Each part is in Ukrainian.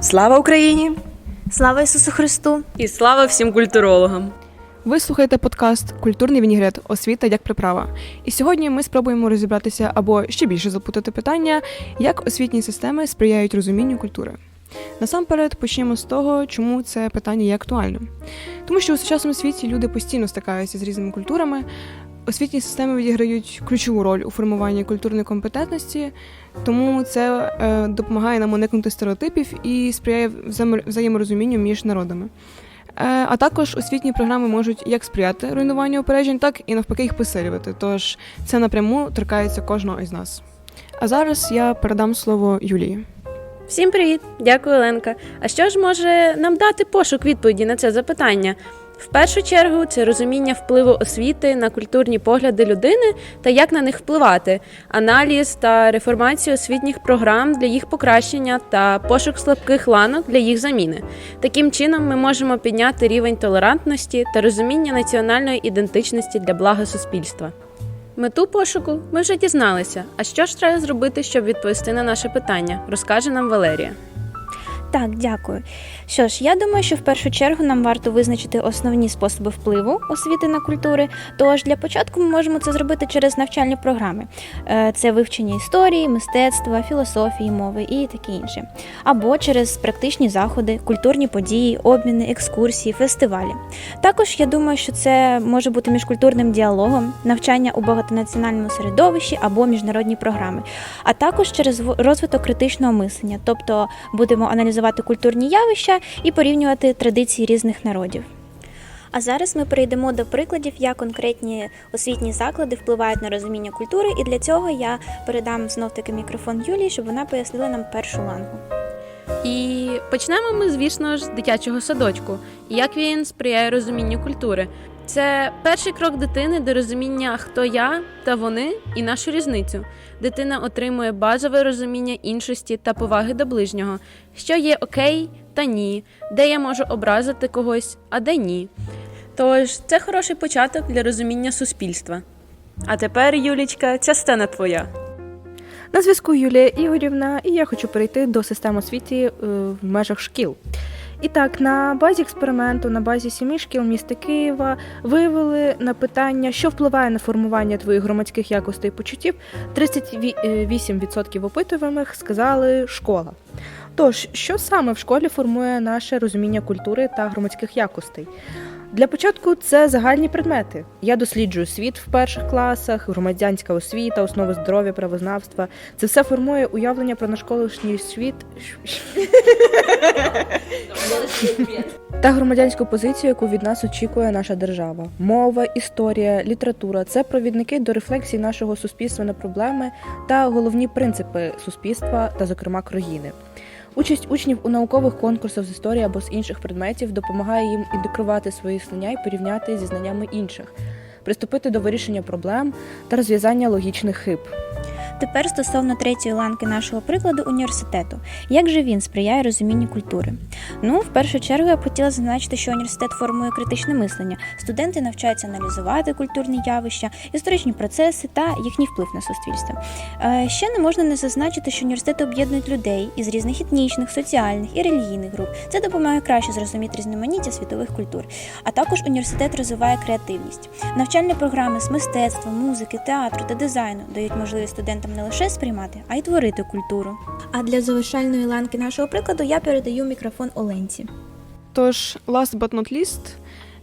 Слава Україні! Слава Ісусу Христу! І слава всім культурологам! Ви слухаєте подкаст Культурний вінігрет Освіта як приправа. І сьогодні ми спробуємо розібратися або ще більше запутати питання, як освітні системи сприяють розумінню культури. Насамперед почнемо з того, чому це питання є актуальним. Тому що у сучасному світі люди постійно стикаються з різними культурами. Освітні системи відіграють ключову роль у формуванні культурної компетентності, тому це е, допомагає нам уникнути стереотипів і сприяє взаємо- взаєморозумінню між народами. Е, А також освітні програми можуть як сприяти руйнуванню упереджень, так і навпаки їх посилювати. Тож це напряму торкається кожного із нас. А зараз я передам слово Юлії. Всім привіт! Дякую, Оленка. А що ж може нам дати пошук відповіді на це запитання? В першу чергу, це розуміння впливу освіти на культурні погляди людини та як на них впливати, аналіз та реформацію освітніх програм для їх покращення та пошук слабких ланок для їх заміни. Таким чином, ми можемо підняти рівень толерантності та розуміння національної ідентичності для блага суспільства. Мету пошуку ми вже дізналися. А що ж треба зробити, щоб відповісти на наше питання? Розкаже нам Валерія. Так, дякую. Що ж, я думаю, що в першу чергу нам варто визначити основні способи впливу освіти на культури. Тож для початку ми можемо це зробити через навчальні програми. Е, Це вивчення історії, мистецтва, філософії, мови і таке інше. Або через практичні заходи, культурні події, обміни, екскурсії, фестивалі. Також я думаю, що це може бути міжкультурним діалогом, навчання у багатонаціональному середовищі або міжнародні програми, а також через розвиток критичного мислення, тобто будемо аналізувати культурні явища і порівнювати традиції різних народів. А зараз ми перейдемо до прикладів, як конкретні освітні заклади впливають на розуміння культури, і для цього я передам знов таки мікрофон Юлії, щоб вона пояснила нам першу лангу. І почнемо ми, звісно ж, з дитячого садочку. Як він сприяє розумінню культури. Це перший крок дитини до розуміння, хто я та вони і нашу різницю. Дитина отримує базове розуміння іншості та поваги до ближнього, що є окей та ні, де я можу образити когось, а де ні. Тож це хороший початок для розуміння суспільства. А тепер, Юлічка, ця сцена твоя. На зв'язку Юлія Ігорівна, і я хочу перейти до систем освіти е, в межах шкіл. І так, на базі експерименту, на базі сімі шкіл міста Києва виявили на питання, що впливає на формування твоїх громадських якостей і почуттів. 38% опитуваних сказали школа. Тож, що саме в школі формує наше розуміння культури та громадських якостей? Для початку це загальні предмети. Я досліджую світ в перших класах, громадянська освіта, основи здоров'я, правознавства. Це все формує уявлення про наш колишній світ та громадянську позицію, яку від нас очікує наша держава. Мова, історія, література це провідники до рефлексії нашого суспільства на проблеми та головні принципи суспільства та, зокрема, країни. Участь учнів у наукових конкурсах з історії або з інших предметів допомагає їм інтегрувати свої знання і порівняти зі знаннями інших, приступити до вирішення проблем та розв'язання логічних хиб. Тепер стосовно третьої ланки нашого прикладу університету. Як же він сприяє розумінню культури? Ну, в першу чергу я б хотіла зазначити, що університет формує критичне мислення. Студенти навчаються аналізувати культурні явища, історичні процеси та їхній вплив на суспільство. Е, Ще не можна не зазначити, що університети об'єднують людей із різних етнічних, соціальних і релігійних груп. Це допомагає краще зрозуміти різноманіття світових культур. А також університет розвиває креативність. Навчальні програми з мистецтва, музики, театру та дизайну дають можливість студентам не лише сприймати, а й творити культуру. А для завершальної ланки нашого прикладу я передаю мікрофон Оленці. Тож, last but not least,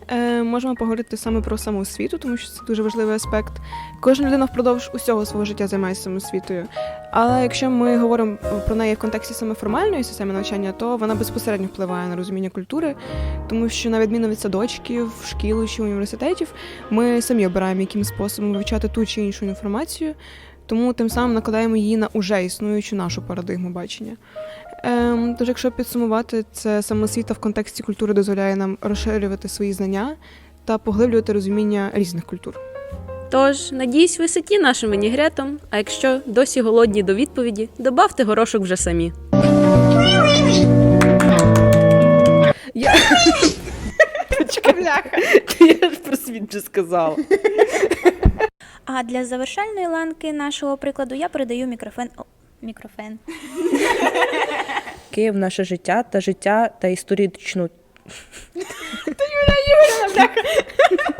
е, можемо поговорити саме про самоосвіту, тому що це дуже важливий аспект. Кожна людина впродовж усього свого життя займається самоосвітою. Але якщо ми говоримо про неї в контексті саме формальної системи навчання, то вона безпосередньо впливає на розуміння культури, тому що на відміну від садочків, шкіл чи університетів, ми самі обираємо, яким способом вивчати ту чи іншу інформацію. Тому тим самим накладаємо її на уже існуючу нашу парадигму бачення. Ем, тож, якщо підсумувати, це самосвіта в контексті культури дозволяє нам розширювати свої знання та поглиблювати розуміння різних культур. Тож, надіюсь, ви ситі нашим вінігретом, а якщо досі голодні до відповіді, добавте горошок вже самі. Я... Бляха. Я ж про світ вже сказала. А для завершальної ланки нашого прикладу я передаю мікрофен. О, мікрофон. Київ, наше життя та життя та історичну. Та